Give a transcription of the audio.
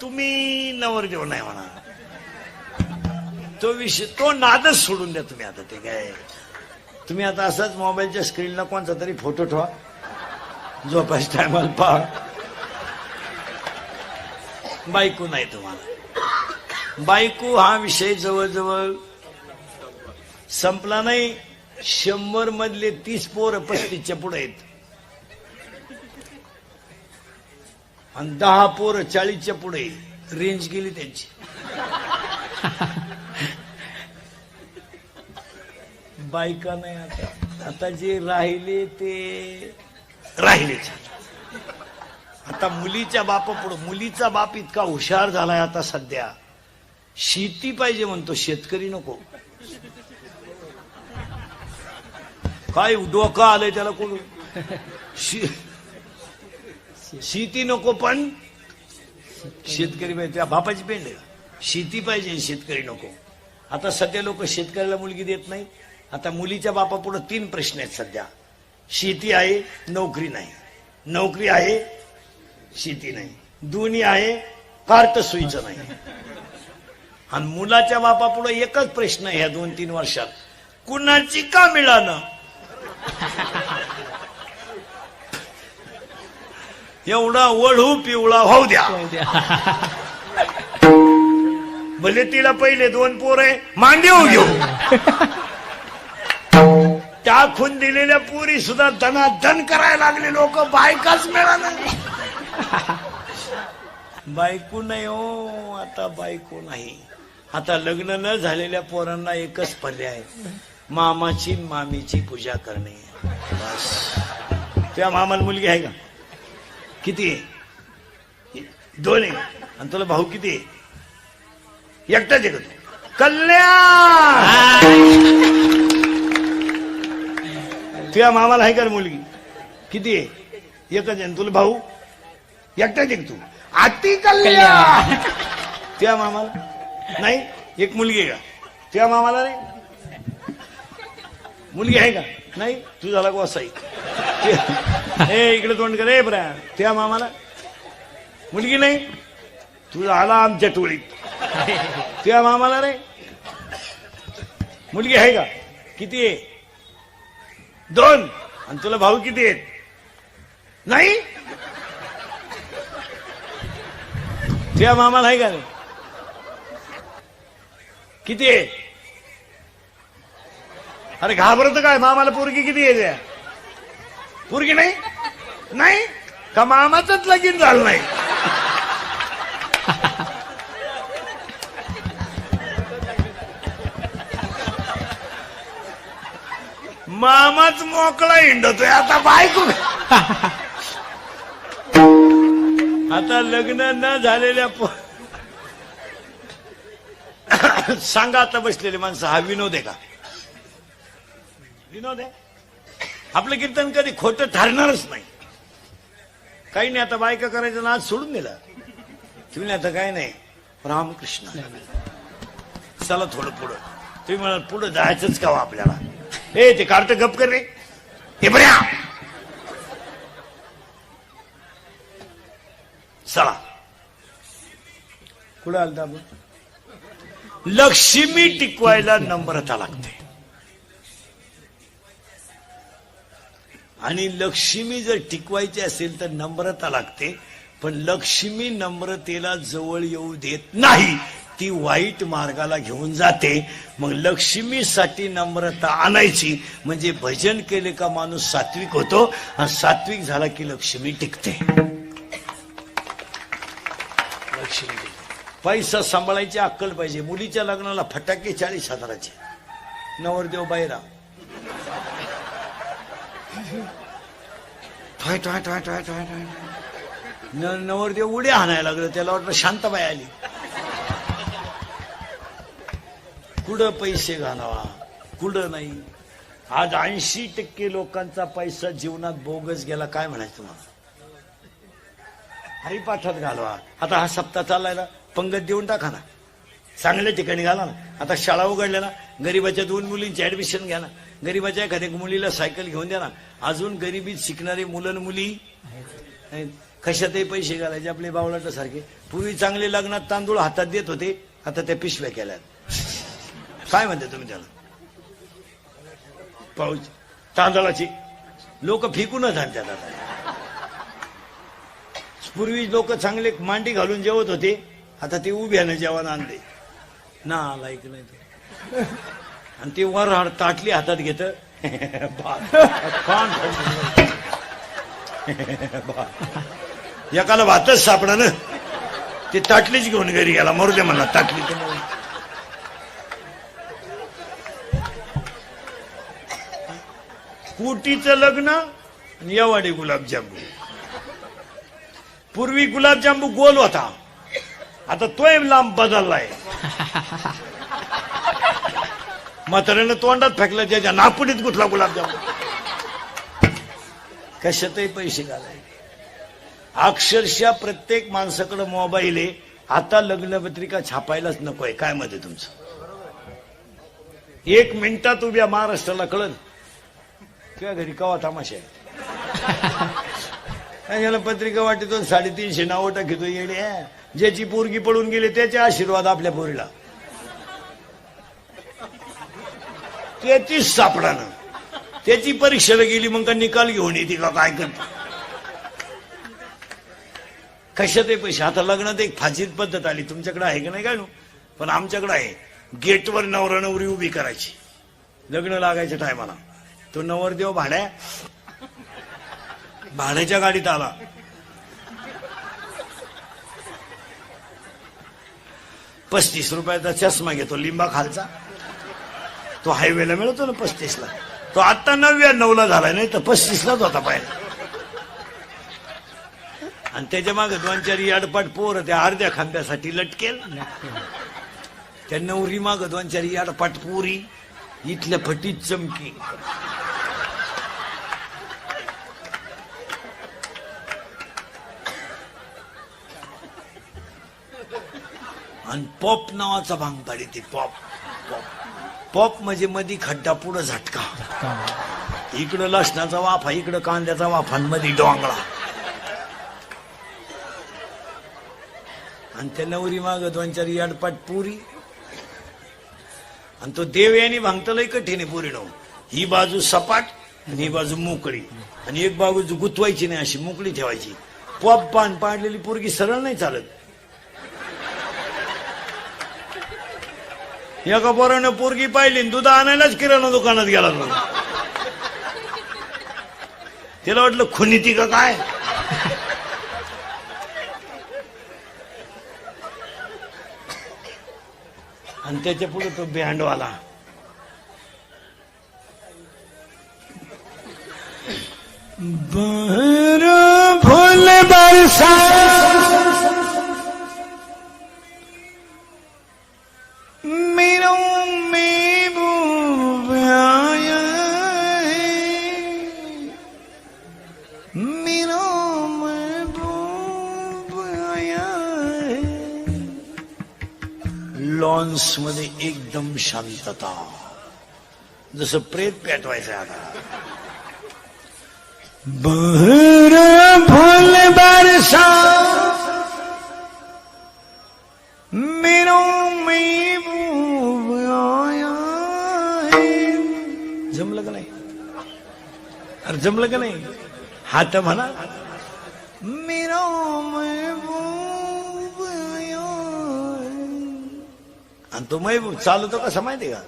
तुम्ही नवरदेव नाही म्हणा. तो विषय तो नादच सोडून द्या तुम्ही आता ते काय तुम्ही आता असंच मोबाईलच्या स्क्रीनला कोणता तरी फोटो ठेवा. झोपायच्या टायमाला पहा. बायको नाही तुम्हाला. बायको हा विषय जवळजवळ संपला नाही. शंभर मधले तीस पोर पस्तीसच्या पुढे आहेत. आणि दहा पोर चाळीसच्या पुढे. रेंज गेली त्यांची. बायका नाही आता. आता जे राहिले ते राहिलेच. आता मुलीच्या बापापुढं मुलीचा बाप इतका हुशार झालाय आता सध्या. शेती पाहिजे म्हणतो शेतकरी नको. काय डोकं आलंय त्याला कोण? शेती. नको पण शेतकरी पाहिजे. त्या बापाची पेंड आहे. शेती पाहिजे शेतकरी नको. आता सध्या लोक शेतकऱ्याला मुलगी देत नाही. आता मुलीच्या बापापुढे तीन प्रश्न आहेत सध्या. शेती आहे नोकरी नाही. नोकरी आहे शेती नाही. दोन्ही आहे कार्ट सोयीचं नाही. आणि मुलाच्या बापापुढे एकच प्रश्न आहे ह्या दोन तीन वर्षात. कुणाची का मिळालं? एवढा वळू पिवळा होऊ द्या. भले तिला पहिले दोन पोर आहे मांडीव घेऊ. टाकून दिलेल्या पोरी सुद्धा धनाधन करायला लागले लोक बायकाच मिळालं बायको नाही हो आता बायको नाही. आता लग्न न झालेल्या पोरांना एकच पर्याय मामाची मामीची पूजा करणे. बस. त्या मामाला मुलगी आहे का? किती? आहे दोन आहे आणि तुला भाऊ किती? आहे एकटाच आहे का तू? कल्याण! तुझ्या मामाला आहे का मुलगी? किती? आहे एकच आहे. तुला भाऊ? एकटाच आहे का तू? अति कल्याण! तुझ्या मामाला? नाही? एक मुलगी आहे का? तुझ्या मामाला नाही? मुलगी आहे का? नाही? तू झाला का हे ए इकडे तोंड कर. ए बऱ्या त्या मामाला. मुलगी नाही. तुझा आला आमच्या टोळीत. त्या मामाला रे. मुलगी आहे का? किती आहे? दोन. आणि तुला भाऊ किती आहेत? नाही? त्या मामाला आहे का रे? किती आहे? अरे घाबरत काय? मामाला पोरगी किती आहे त्या? पोरगी नाही? नाही? का मामाचंच लगीन झालं नाही? मामाच मोकळा हिंडतोय. आता बायको आता लग्न न झालेल्या सांगा आता बसलेले माणसं. हा विनोद आहे का? विनोद आहे? आपलं कीर्तन कधी खोटं ठरणारच नाही. काही नाही आता बायका करायचं ना आज सोडून दिला. तुम्ही आता काय नाही रामकृष्ण. चला थोडं पुढं. तुम्ही म्हणाल पुढं जायचंच का हो आपल्याला? ए ते कार्ट गप कर रे. हे बऱ्या. चला. कुठं आलता आपण? लक्ष्मी टिकवायला नम्रता लागते. आणि लक्ष्मी जर टिकवायची असेल तर नम्रता लागते पण लक्ष्मी नम्रतेला जवळ येऊ देत नाही ती वाईट मार्गाला घेऊन जाते. मग लक्ष्मीसाठी नम्रता आणायची म्हणजे भजन केले का माणूस सात्विक होतो आणि सात्विक झाला की लक्ष्मी टिकते. लक्ष्मी पैसा सांभाळायची अक्कल पाहिजे. मुलीच्या लग्नाला फटाके चाळीस हजाराचे. नवरदेव बायरा ठॉय ठॉय ठॉय ठॉय ठॉय ठॉय. नवरदेव उड्या हाणायला लागलं. त्याला वाटलं शांतबाई आली. कुठं पैसे घालावा? कुठं नाही? आज ऐंशी टक्के लोकांचा पैसा जीवनात बोगस गेला. काय म्हणायचं तुम्हाला? हरिपाठात घालवा. आता हा सप्ताह चाललाय ना. पंगत देऊन टाका ना. चांगल्या ठिकाणी घाला ना. आता शाळा उघडल्या ना गरीबाच्या दोन मुलींची ऍडमिशन घ्या ना. गरीबाच्या एखाद्या मुलीला सायकल घेऊन द्या ना. अजून गरिबीत शिकणारे मुलं मुली कशातही पैसे घालायचे आपले बावळाट सारखे. पूर्वी चांगले लग्नात तांदूळ हातात देत होते आता त्या पिशव्या केल्यात. काय म्हणते तुम्ही त्याला? पाऊच तांदळाची. लोक फिकूनच आणतात आता. पूर्वी लोक चांगले मांडी घालून जेवत होते आता ते उभ्यानं जेवण आणते. ना लाईक नाही ते. आणि ते वर ताटली हातात घेत. एकाला भातच सापडा ना. ते ताटलीच घेऊन घरी गेला. मरू दे म्हणला ताटली कुटीचं लग्न येवाडी गुलाबजांबू. पूर्वी गुलाबजांबू गोल होता. आता तोय लांब बदललाय. म्हाताऱ्यानं तोंडात फेकलं त्याच्या नापुडीत गुठला गुलाबजाम कशातही पैसे घालाय अक्षरशः प्रत्येक माणसाकडे मोबाईल आहे. आता लग्नपत्रिका छापायलाच नकोय. काय मध्ये तुमचं? एक मिनिटात उभ्या महाराष्ट्राला कळल. किंवा घरी कवा तमाशा आहे? काय पत्रिका वाटतो साडेतीनशे नावं टाकितो येणे ज्याची पोरगी पडून गेली त्याचे आशीर्वाद आपल्या पोरीला. त्याचीच सापडानं. त्याची परीक्षेला गेली मग का निकाल घेऊन येते का काय करत कशात पैसे? आता लग्नात एक फाजीत पद्धत आली. तुमच्याकडे आहे का नाही काय? पण आमच्याकडे आहे. गेटवर नवरा नवरी उभी करायची. लग्न लागायच्या टायमाला. तो नवरदेव भाड्या भाड्याच्या गाडीत आला. पस्तीस रुपयाचा चष्मा घेतो लिंबा खालचा तो हायवेला मिळतो ना पस्तीसला. तो आता नव्याण्णवला झालाय नाही तर पस्तीसलाच होता पाहिला. आणि त्याच्यामागे दोन चार याडपाट पोर त्या अर्ध्या खांब्यासाठी लटकेल. त्या नवरी माग दोन चार याडपाट पोरी इथल्या फटीत चमकी. आणि पॉप नावाचा भांग पाडी ती पॉप पॉप. पॉप म्हणजे मधी खड्डा पुढं झटका. इकडं लसणाचा वाफा इकडं कांद्याचा वाफा आणि मध्ये डोंगळा. आणि त्या नवरी माग दोन चार याडपाट पुरी. आणि तो देव यांनी भांगतलंय कठीण आहे पुरी ही बाजू सपाट आणि ही बाजू मोकळी. आणि एक बाजू गुतवायची नाही अशी मोकळी ठेवायची. पॉप पान पाडलेली पोरगी सरळ नाही चालत. एका पोरानं पोरगी पाहिली आणि दूध आणायलाच किराणा दुकानात गेला तो. त्याला वाटलं खुनी ती काय? आणि त्याच्या पुढे तो बँडवाला बर फुल बरसा लॉन्स मध्ये एकदम शांतता। जसं प्रेत पेटवायचं आता बर फुल बरसा, मेरा महबूब आया जमलं का नाही। अरे जमलं का नाही। हात म्हणा मेरा महबूब आणि तो महबूब चालवतो कसं माहिती का?